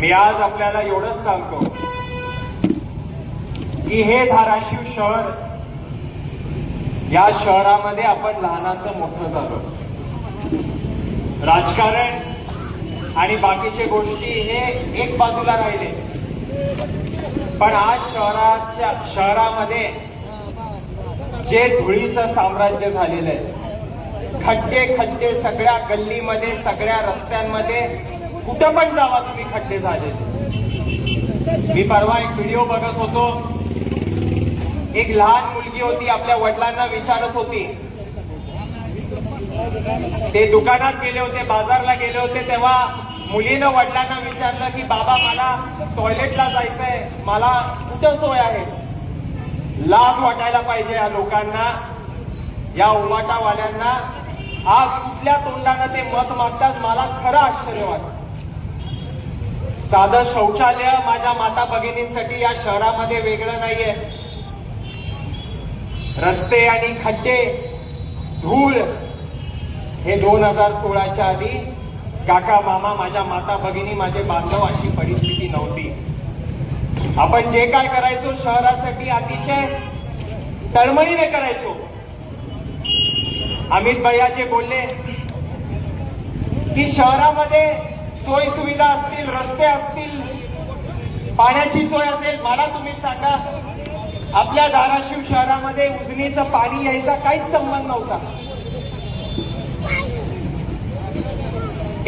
मी आज आपल्याला एवढंच सांगतो की हे धाराशिव शहर या शहरामध्ये आपण लहानाचं मोठं झालो. राजकारण आणि बाकीचे गोष्टी हे एक बाजूला राहिले. पण आज शहराच्या शहरामध्ये जे धुळीचं साम्राज्य झालेलं आहे खड्डे खड्डे सगळ्या गल्लीमध्ये सगळ्या रस्त्यांमध्ये कुठं पण जावा तुम्ही खड्डे झाले. मी परवा एक व्हिडिओ बघत होतो. एक लहान मुलगी होती आपल्या वडिलांना विचारत होती. ते दुकानात गेले होते बाजारला गेले होते तेव्हा मुलीनं वडिलांना विचारलं की बाबा मला टॉयलेटला जायचंय. मला कुठं सोय आहे? लाज वाटायला पाहिजे या लोकांना या उमाटावाल्यांना. आज कुठल्या तोंडानं ते मत मागतात मला खरं आश्चर्य वाटतं. साधं शौचालय माझ्या माता भगिनींसाठी या शहरामध्ये वेगळं नाहीये. रस्ते आणि खड्डे धूळ हे दोन हजार सोळाच्या आधी काका मामा माझ्या माता भगिनी माझे बांधव अशी परिस्थिती नव्हती. आपण जे काय करायचो शहरासाठी अतिशय तळमळीने करायचो. अमित भैया जे बोलले की शहरामध्ये सोयी सुविधा असतील रस्ते असतील पाण्याची सोय असेल मला तुम्ही सांगा. आपल्या धाराशिव शहरामध्ये उजनीचं पाणी यायचा काहीच संबंध नव्हता.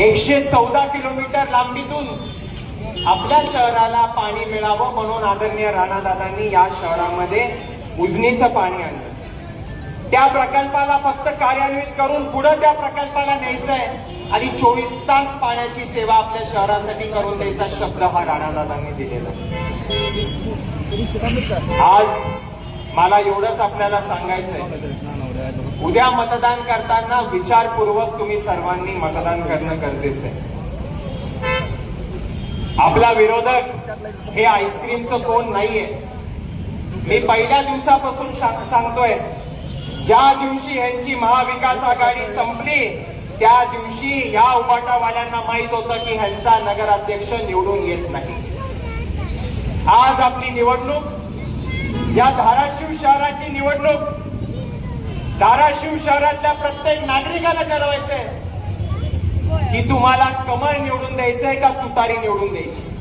एकशे चौदा किलोमीटर लांबीतून आपल्या शहराला पाणी मिळावं म्हणून आदरणीय राणादादांनी या शहरामध्ये उजनीचं पाणी आणलं. त्या प्रकल्पाला फक्त कार्यान्वित करून पुढे त्या प्रकल्पाला न्यायचंय. आणि चोवीस तास पाण्याची सेवा आपल्या शहरासाठी करून द्यायचा शब्द हा राणादादांनी दिलेला. आज मला एवढंच आपल्याला सांगायचंय. उद्या मतदान करताना विचारपूर्वक तुम्ही सर्वांनी मतदान करणं गरजेचं आहे आपला विरोधक हे आईस्क्रीमचं कोण नाहीये. मी पहिल्या दिवसापासून सांगतोय ज्या दिवशी यांची महाविकास आघाडी संपली त्या दिवशी या उपाटावाल्यांना माहीत होतं की ह्यांचा नगराध्यक्ष निवडून येत नाही. आज आपली निवडणूक या धाराशिव शहराची निवडणूक धाराशिव शहरातल्या प्रत्येक नागरिकाला ठरवायचंय. की तुम्हाला कमळ निवडून द्यायचंय का तुतारी निवडून द्यायची?